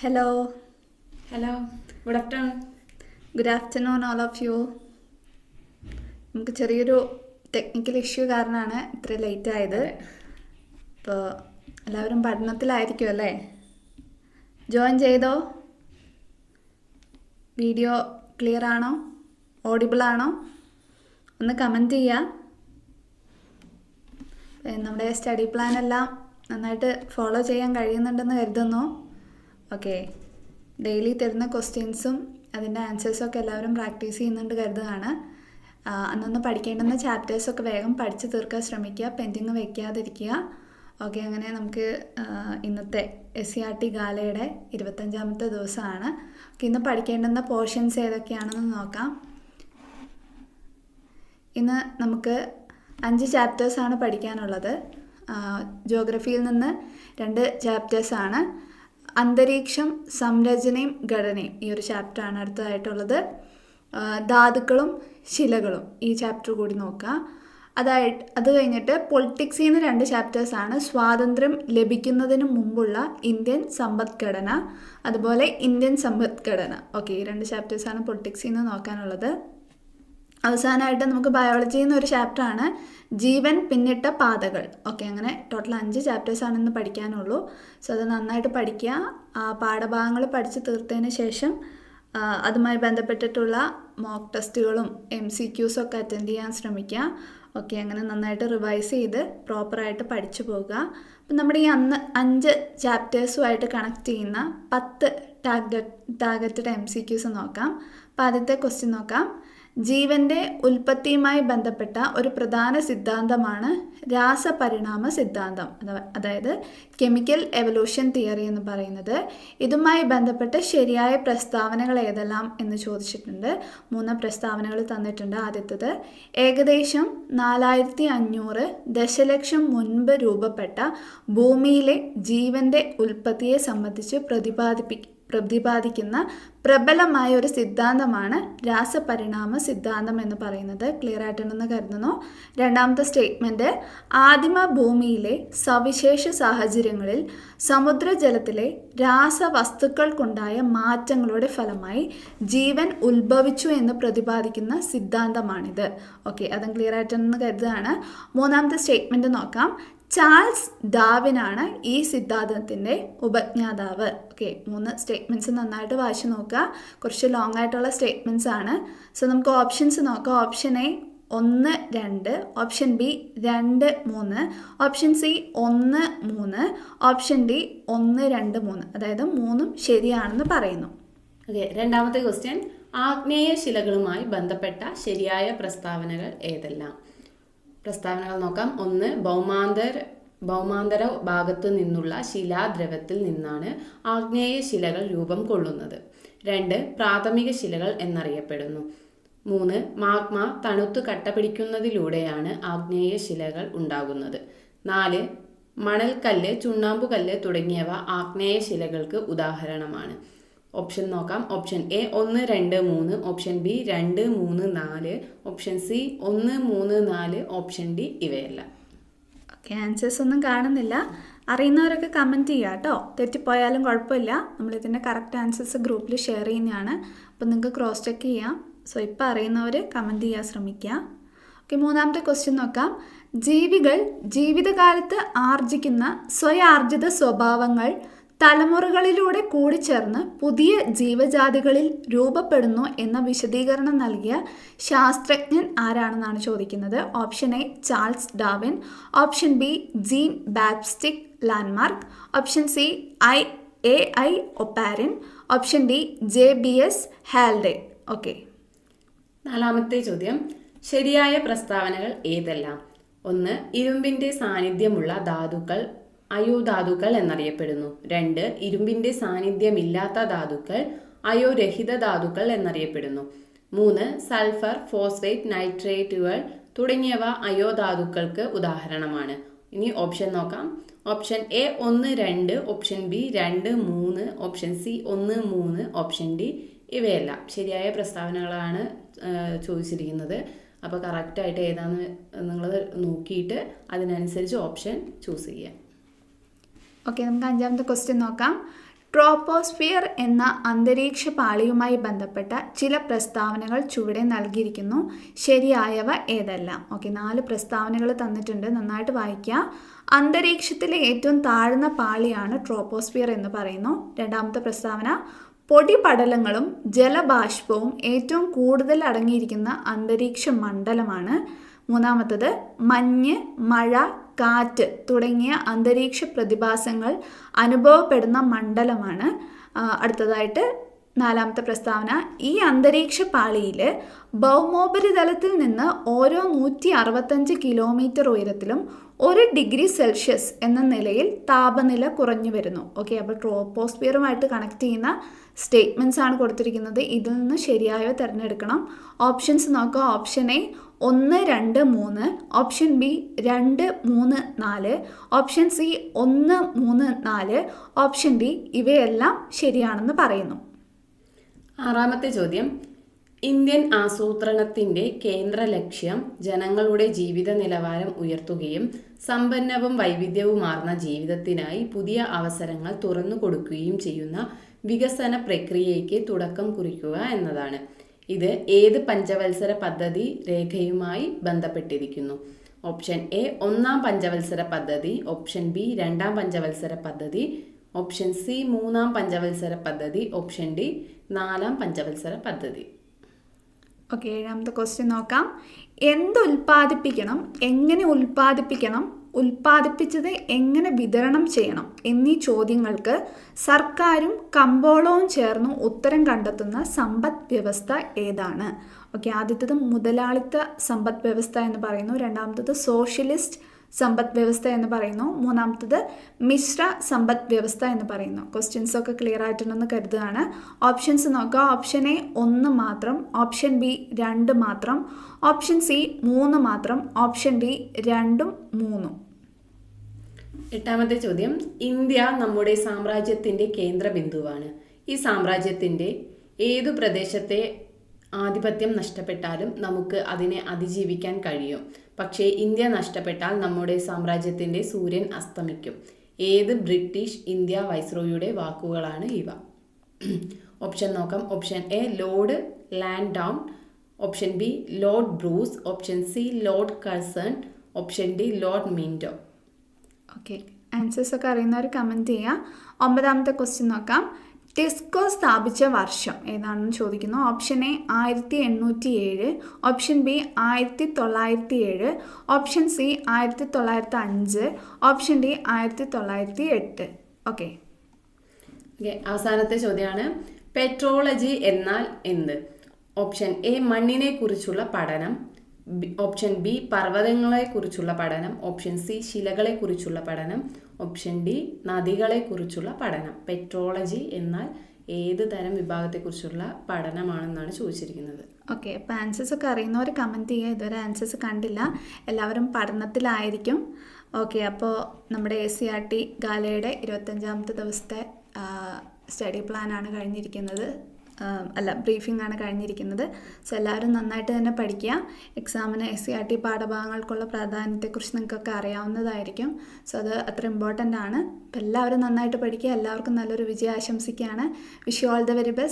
Hello hello good afternoon good afternoon all of you നമുക്ക് ചെറിയൊരു technical issue കാരണമാണ് ഇത്ര ലേറ്റ് ആയത്. അപ്പോൾ എല്ലാവരും പഠനത്തിലായിരിക്കും അല്ലേ? ജോയിൻ ചെയ്തോ? വീഡിയോ ക്ലിയർ ആണോ? ഓഡിബിൾ ആണോ? ഒന്ന് കമന്റ് ചെയ്യുക ഏ, നമ്മുടെ സ്റ്റഡി പ്ലാൻ എല്ലാം നന്നായിട്ട് ഫോളോ ചെയ്യാൻ കഴിയുന്നുണ്ടെന്ന് കരുതുന്നു. ഓക്കെ. ഡെയിലി തരുന്ന ക്വസ്റ്റ്യൻസും അതിന്റെ ആൻസേഴ്സും ഒക്കെ എല്ലാവരും പ്രാക്ടീസ് ചെയ്യുന്നുണ്ട് കരുതുകയാണ്. അന്നൊന്ന് അന്നന്ന് പഠിക്കേണ്ടുന്ന ചാപ്റ്റേഴ്സൊക്കെ വേഗം പഠിച്ചു തീർക്കാൻ ശ്രമിക്കുക പെൻഡിങ് വയ്ക്കാതിരിക്കുക ഓക്കെ അങ്ങനെ നമുക്ക് ഇന്നത്തെ എസ് സി ആർ ടി ഗാലയുടെ ഇരുപത്തഞ്ചാമത്തെ ദിവസമാണ്. ഓക്കെ ഇന്ന് പഠിക്കേണ്ടുന്ന പോർഷൻസ് ഏതൊക്കെയാണെന്ന് നോക്കാം. ഇന്ന് നമുക്ക് അഞ്ച് ചാപ്റ്റേഴ്സാണ് പഠിക്കാനുള്ളത്. ജോഗ്രഫിയിൽ നിന്ന് രണ്ട് ചാപ്റ്റേഴ്സാണ്. അന്തരീക്ഷം സംരചനയും ഘടനയും ഈ ഒരു ചാപ്റ്ററാണ് അടുത്തതായിട്ടുള്ളത്. ധാതുക്കളും ശിലകളും ഈ ചാപ്റ്റർ കൂടി നോക്കുക അതായിട്ട് അത് കഴിഞ്ഞിട്ട് പൊളിറ്റിക്സിൽ നിന്ന് രണ്ട് ചാപ്റ്റേഴ്സാണ് സ്വാതന്ത്ര്യം ലഭിക്കുന്നതിന് മുമ്പുള്ള ഇന്ത്യൻ സമ്പദ്ഘടന അതുപോലെ ഇന്ത്യൻ സമ്പദ്ഘടന. ഓക്കെ ഈ രണ്ട് ചാപ്റ്റേഴ്സാണ് പൊളിറ്റിക്സിൽ നിന്ന് നോക്കാനുള്ളത്. അവസാനമായിട്ട് നമുക്ക് ബയോളജി ഒരു ചാപ്റ്ററാണ് ജീവൻ പിന്നിട്ട പാതകൾ. ഓക്കെ അങ്ങനെ ടോട്ടൽ അഞ്ച് ചാപ്റ്റേഴ്സാണ് ഇന്ന് പഠിക്കാനുള്ളൂ. സോ അത് നന്നായിട്ട് പഠിക്കുക. പാഠഭാഗങ്ങൾ പഠിച്ച് തീർത്തതിന് ശേഷം അതുമായി ബന്ധപ്പെട്ടിട്ടുള്ള മോക്ക് ടെസ്റ്റുകളും എം സി ക്യൂസും ഒക്കെ അറ്റൻഡ് ചെയ്യാൻ ശ്രമിക്കുക. ഓക്കെ അങ്ങനെ നന്നായിട്ട് റിവൈസ് ചെയ്ത് പ്രോപ്പറായിട്ട് പഠിച്ചു പോകുക അപ്പം നമ്മുടെ ഈ അന്ന് അഞ്ച് ചാപ്റ്റേഴ്സുമായിട്ട് കണക്ട് ചെയ്യുന്ന പത്ത് target targeted M C Qs നോക്കാം. അപ്പം ആദ്യത്തെ ക്വസ്റ്റ്യൻ നോക്കാം. ജീവന്റെ ഉൽപ്പത്തിയുമായി ബന്ധപ്പെട്ട ഒരു പ്രധാന സിദ്ധാന്തമാണ് രാസപരിണാമ സിദ്ധാന്തം. അതായത് കെമിക്കൽ എവല്യൂഷൻ തിയറി എന്ന് പറയുന്നത്. ഇതുമായി ബന്ധപ്പെട്ട ശരിയായ പ്രസ്താവനകൾ ഏതെല്ലാം എന്ന് ചോദിച്ചിട്ടുണ്ട്. മൂന്ന് പ്രസ്താവനകൾ തന്നിട്ടുണ്ട് ആദ്യത്തത്. ഏകദേശം നാലായിരത്തി അഞ്ഞൂറ് ദശലക്ഷം മുൻപ് രൂപപ്പെട്ട ഭൂമിയിലെ ജീവന്റെ ഉൽപ്പത്തിയെ സംബന്ധിച്ച് പ്രതിപാദിപ്പി പ്രതിപാദിക്കുന്ന പ്രബലമായ ഒരു സിദ്ധാന്തമാണ് രാസപരിണാമ സിദ്ധാന്തം എന്ന് പറയുന്നത്. ക്ലിയർ ആയിട്ടുണ്ടെന്ന് കരുതുന്നു? രണ്ടാമത്തെ സ്റ്റേറ്റ്മെന്റ് ആദിമ ഭൂമിയിലെ സവിശേഷ സാഹചര്യങ്ങളിൽ സമുദ്രജലത്തിലെ രാസവസ്തുക്കൾക്കുണ്ടായ മാറ്റങ്ങളുടെ ഫലമായി ജീവൻ ഉത്ഭവിച്ചു എന്ന് പ്രതിപാദിക്കുന്ന സിദ്ധാന്തമാണിത്. ഓക്കെ അതും ക്ലിയർ ആയിട്ടുണ്ടെന്ന് കരുതുകയാണ്. മൂന്നാമത്തെ സ്റ്റേറ്റ്മെന്റ് നോക്കാം. ചാൾസ് ഡാവിനാണ് ഈ സിദ്ധാന്തത്തിന്റെ ഉപജ്ഞാതാവ്. ഓക്കെ മൂന്ന് സ്റ്റേറ്റ്മെന്റ്സ് നന്നായിട്ട് വായിച്ചു നോക്കുക. കുറച്ച് ലോങ് ആയിട്ടുള്ള സ്റ്റേറ്റ്മെന്റ്സ് ആണ്. സോ നമുക്ക് ഓപ്ഷൻസ് നോക്കാം. ഓപ്ഷൻ എ ഒന്ന് രണ്ട്. ഓപ്ഷൻ ബി രണ്ട് മൂന്ന്. ഓപ്ഷൻ സി ഒന്ന് മൂന്ന്. ഓപ്ഷൻ ഡി ഒന്ന് രണ്ട് മൂന്ന്. അതായത് മൂന്നും ശരിയാണെന്ന് പറയുന്നു. ഓക്കെ രണ്ടാമത്തെ ക്വസ്റ്റ്യൻ ആഗ്നേയ ശിലകളുമായി ബന്ധപ്പെട്ട ശരിയായ പ്രസ്താവനകൾ ഏതെല്ലാം? പ്രസ്താവനകൾ നോക്കാം. ഒന്ന് ഭൗമാന്തർ ഭൗമാന്തര ഭാഗത്തു നിന്നുള്ള ശിലാദ്രവത്തിൽ നിന്നാണ് ആഗ്നേയ ശിലകൾ രൂപം കൊള്ളുന്നത്. രണ്ട് പ്രാഥമിക ശിലകൾ എന്നറിയപ്പെടുന്നു. മൂന്ന് മാഗ്മ തണുത്തു കട്ടപിടിക്കുന്നതിലൂടെയാണ് ആഗ്നേയ ശിലകൾ ഉണ്ടാകുന്നത്. നാല് മണൽക്കല്ല് ചുണ്ണാമ്പുകല്ല് തുടങ്ങിയവ ആഗ്നേയ ശിലകൾക്ക് ഉദാഹരണമാണ്. ഓപ്ഷൻ നോക്കാം. ഓപ്ഷൻ എ ഒന്ന് രണ്ട് മൂന്ന്. ഓപ്ഷൻ ബി രണ്ട് മൂന്ന് നാല്. ഓപ്ഷൻ സി ഒന്ന് മൂന്ന് നാല്. ഓപ്ഷൻ ഡി ഇവയല്ല. ഓക്കെ ആൻസേഴ്സ് ഒന്നും കാണുന്നില്ല. അറിയുന്നവരൊക്കെ കമന്റ് ചെയ്യുക കേട്ടോ. തെറ്റിപ്പോയാലും കുഴപ്പമില്ല. നമ്മളിതിന്റെ കറക്റ്റ് ആൻസേഴ്സ് ഗ്രൂപ്പിൽ ഷെയർ ചെയ്യുന്നതാണ്. അപ്പം നിങ്ങൾക്ക് ക്രോസ് ചെക്ക് ചെയ്യാം. സോ ഇപ്പോൾ അറിയുന്നവർ കമന്റ് ചെയ്യാൻ ശ്രമിക്കുക. ഓക്കെ മൂന്നാമത്തെ ക്വസ്റ്റ്യൻ നോക്കാം. ജീവികൾ ജീവിതകാലത്ത് ആർജിക്കുന്ന സ്വയാർജിത സ്വഭാവങ്ങൾ തലമുറകളിലൂടെ കൂടിച്ചേർന്ന് പുതിയ ജീവജാതികളിൽ രൂപപ്പെടുന്നു എന്ന വിശദീകരണം നൽകിയ ശാസ്ത്രജ്ഞൻ ആരാണെന്നാണ് ചോദിക്കുന്നത്? Option A Charles Darwin option B Jean Baptiste Lamarck option C I A I Oparin. Option D J B S Haldane. Okay. നാലാമത്തെ ചോദ്യം. ശരിയായ പ്രസ്താവനകൾ ഏതെല്ലാം? ഒന്ന് ഇരുമ്പിന്റെ സാന്നിധ്യമുള്ള ധാതുക്കൾ. അയോധാതുക്കൾ എന്നറിയപ്പെടുന്നു. രണ്ട് ഇരുമ്പിന്റെ സാന്നിധ്യമില്ലാത്ത ധാതുക്കൾ അയോരഹിത ധാതുക്കൾ എന്നറിയപ്പെടുന്നു. മൂന്ന് സൾഫർ ഫോസ്ഫേറ്റ് നൈട്രേറ്റുകൾ തുടങ്ങിയവ അയോധാതുക്കൾക്ക് ഉദാഹരണമാണ്. ഇനി ഓപ്ഷൻ നോക്കാം. ഓപ്ഷൻ എ ഒന്ന് രണ്ട് ഓപ്ഷൻ ബി രണ്ട് മൂന്ന് ഓപ്ഷൻ സി ഒന്ന് മൂന്ന് ഓപ്ഷൻ ഡി ഇവയെല്ലാം. ശരിയായ പ്രസ്താവനകളാണ് ചോദിച്ചിരിക്കുന്നത്. അപ്പോൾ കറക്റ്റായിട്ട് ഏതാണെന്ന് നിങ്ങൾ നോക്കിയിട്ട് അതിനനുസരിച്ച് ഓപ്ഷൻ ചൂസ് ചെയ്യുക ഓക്കെ നമുക്ക് അഞ്ചാമത്തെ ക്വസ്റ്റ്യൻ നോക്കാം. ട്രോപ്പോസ്ഫിയർ എന്ന അന്തരീക്ഷ പാളിയുമായി ബന്ധപ്പെട്ട ചില പ്രസ്താവനകൾ ചുവടെ നൽകിയിരിക്കുന്നു. ശരിയായവ ഏതെല്ലാം? ഓക്കെ നാല് പ്രസ്താവനകൾ തന്നിട്ടുണ്ട്. നന്നായിട്ട് വായിക്കുക അന്തരീക്ഷത്തിലെ ഏറ്റവും താഴ്ന്ന പാളിയാണ് ട്രോപ്പോസ്ഫിയർ എന്ന് പറയുന്നു. രണ്ടാമത്തെ പ്രസ്താവന പൊടിപടലങ്ങളും ജലബാഷ്പവും ഏറ്റവും കൂടുതൽ അടങ്ങിയിരിക്കുന്ന അന്തരീക്ഷ മണ്ഡലമാണ്. മൂന്നാമത്തത് മഞ്ഞ് മഴ കാറ്റ് തുടങ്ങിയ അന്തരീക്ഷ പ്രതിഭാസങ്ങൾ അനുഭവപ്പെടുന്ന മണ്ഡലമാണ് അടുത്തതായിട്ട് നാലാമത്തെ പ്രസ്താവന. ഈ അന്തരീക്ഷ പാളിയിൽ ഭൗമോപരിതലത്തിൽ നിന്ന് ഓരോ നൂറ്റി അറുപത്തഞ്ച് കിലോമീറ്റർ ഉയരത്തിലും ഒരു ഡിഗ്രി സെൽഷ്യസ് എന്ന നിലയിൽ താപനില കുറഞ്ഞു വരുന്നു. ഓക്കെ അപ്പോൾ ട്രോപ്പോസ്ഫിയറുമായിട്ട് കണക്ട് ചെയ്യുന്ന സ്റ്റേറ്റ്മെന്റ്സ് ആണ് കൊടുത്തിരിക്കുന്നത്. ഇതിൽ നിന്ന് ശരിയായവ തിരഞ്ഞെടുക്കണം. ഓപ്ഷൻസ് നോക്കുക. ഓപ്ഷൻ എ ഒന്ന് രണ്ട് മൂന്ന്. ഓപ്ഷൻ ബി രണ്ട് മൂന്ന് നാല്. ഓപ്ഷൻ സി ഒന്ന് മൂന്ന് നാല്. ഓപ്ഷൻ ഡി ഇവയെല്ലാം ശരിയാണെന്ന് പറയുന്നു. ആറാമത്തെ ചോദ്യം. ഇന്ത്യൻ ആസൂത്രണത്തിന്റെ കേന്ദ്ര ലക്ഷ്യം ജനങ്ങളുടെ ജീവിത നിലവാരം ഉയർത്തുകയും സമ്പന്നവും വൈവിധ്യവുമാർന്ന ജീവിതത്തിനായി പുതിയ അവസരങ്ങൾ തുറന്നു കൊടുക്കുകയും ചെയ്യുന്ന വികസന പ്രക്രിയയ്ക്ക് തുടക്കം കുറിക്കുക എന്നതാണ്. ഇത് ഏത് പഞ്ചവത്സര പദ്ധതി രേഖയുമായി ബന്ധപ്പെട്ടിരിക്കുന്നു? ഓപ്ഷൻ എ ഒന്നാം പഞ്ചവത്സര പദ്ധതി. ഓപ്ഷൻ ബി രണ്ടാം പഞ്ചവത്സര പദ്ധതി. ഓപ്ഷൻ സി മൂന്നാം പഞ്ചവത്സര പദ്ധതി. ഓപ്ഷൻ ഡി നാലാം പഞ്ചവത്സര പദ്ധതി. ഓക്കെ ഏഴാമത്തെ ക്വസ്റ്റ്യൻ നോക്കാം. എന്ത് ഉൽപ്പാദിപ്പിക്കണം? എങ്ങനെ ഉൽപ്പാദിപ്പിക്കണം? ഉൽപ്പാദിപ്പിച്ചത് എങ്ങനെ വിതരണം ചെയ്യണം? എന്നീ ചോദ്യങ്ങൾക്ക് സർക്കാരും കമ്പോളവും ചേർന്ന് ഉത്തരം കണ്ടെത്തുന്ന സമ്പദ് വ്യവസ്ഥ ഏതാണ്? ഓക്കെ ആദ്യത്തത് മുതലാളിത്ത സമ്പദ് വ്യവസ്ഥ എന്ന് പറയുന്നു. രണ്ടാമത്തത് സോഷ്യലിസ്റ്റ് സമ്പദ് വ്യവസ്ഥ എന്ന് പറയുന്നു. മൂന്നാമത്തത് മിശ്ര സമ്പദ് വ്യവസ്ഥ എന്ന് പറയുന്നു. ക്വസ്റ്റ്യൻസ് ഒക്കെ ക്ലിയർ ആയിട്ടുണ്ടെന്ന് കരുതുകയാണ്. ഓപ്ഷൻസ് നോക്കുക. ഓപ്ഷൻ എ ഒന്ന് മാത്രം. ഓപ്ഷൻ ബി രണ്ട് മാത്രം. ഓപ്ഷൻ സി മൂന്ന് മാത്രം. ഓപ്ഷൻ ഡി രണ്ടും മൂന്നും. എട്ടാമത്തെ ചോദ്യം. ഇന്ത്യ നമ്മുടെ സാമ്രാജ്യത്തിന്റെ കേന്ദ്ര ബിന്ദുവാണ് ഈ സാമ്രാജ്യത്തിന്റെ ഏതു പ്രദേശത്തെ ആധിപത്യം നഷ്ടപ്പെട്ടാലും നമുക്ക് അതിനെ അതിജീവിക്കാൻ കഴിയും. പക്ഷേ ഇന്ത്യ നഷ്ടപ്പെട്ടാൽ നമ്മുടെ സാമ്രാജ്യത്തിന്റെ സൂര്യൻ അസ്തമിക്കും. ഏത് ബ്രിട്ടീഷ് ഇന്ത്യ വൈസ്രോയുടെ വാക്കുകളാണ് ഇവ? ഓപ്ഷൻ നോക്കാം. Option A Lord Lansdowne option B Lord Bruce. Option C Lord Curzon. Option D Lord Minto. Okay. Answers ഒക്കെ അറിയുന്നവർ കമന്റ് ചെയ്യാം ഒമ്പതാമത്തെ ക്വസ്റ്റ്യൻ നോക്കാം. ടിസ്കോ സ്ഥാപിച്ച വർഷം ഏതാണെന്ന് ചോദിക്കുന്നു. ഓപ്ഷൻ എ ആയിരത്തി എണ്ണൂറ്റി ഏഴ് ഓപ്ഷൻ ബി ആയിരത്തി തൊള്ളായിരത്തി ഏഴ് ഓപ്ഷൻ സി ആയിരത്തി തൊള്ളായിരത്തി അഞ്ച് ഓപ്ഷൻ ഡി ആയിരത്തി തൊള്ളായിരത്തി എട്ട് ഓക്കെ. ഓക്കെ അവസാനത്തെ ചോദ്യമാണ്. പെട്രോളജി എന്നാൽ എന്ത്? ഓപ്ഷൻ എ മണ്ണിനെ കുറിച്ചുള്ള പഠനം ഓപ്ഷൻ ബി പർവതങ്ങളെ കുറിച്ചുള്ള പഠനം ഓപ്ഷൻ സി ശിലകളെ കുറിച്ചുള്ള പഠനം ഓപ്ഷൻ ഡി നദികളെക്കുറിച്ചുള്ള പഠനം. പെട്രോളജി എന്നാൽ ഏത് തരം വിഭാഗത്തെക്കുറിച്ചുള്ള പഠനമാണെന്നാണ് ചോദിച്ചിരിക്കുന്നത്. ഓക്കെ അപ്പോൾ ആൻസേഴ്സ് ഒക്കെ അറിയുന്നവർ കമന്റ് ചെയ്യുക. ഇതുവരെ ആൻസേഴ്സ് കണ്ടില്ല. എല്ലാവരും പഠനത്തിലായിരിക്കും. ഓക്കെ അപ്പോൾ നമ്മുടെ എ സി ആർ ടി ഗാലയുടെ ഇരുപത്തഞ്ചാമത്തെ ദിവസത്തെ സ്റ്റഡി പ്ലാനാണ് കഴിഞ്ഞിരിക്കുന്നത്. അല്ല ബ്രീഫിംഗ് ആണ് കഴിഞ്ഞിരിക്കുന്നത്. സോ എല്ലാവരും നന്നായിട്ട് തന്നെ പഠിക്കുക. എക്സാമിന് എസ് സി ആർ ടി പാഠഭാഗങ്ങൾക്കുള്ള പ്രാധാന്യത്തെക്കുറിച്ച് നിങ്ങൾക്കൊക്കെ അറിയാവുന്നതായിരിക്കും. സോ അത് അത്ര ഇമ്പോർട്ടന്റ് ആണ്. അപ്പോൾ എല്ലാവരും നന്നായിട്ട് പഠിക്കുക. എല്ലാവർക്കും നല്ലൊരു വിജയം ആശംസിക്കുകയാണ് wish you all the very best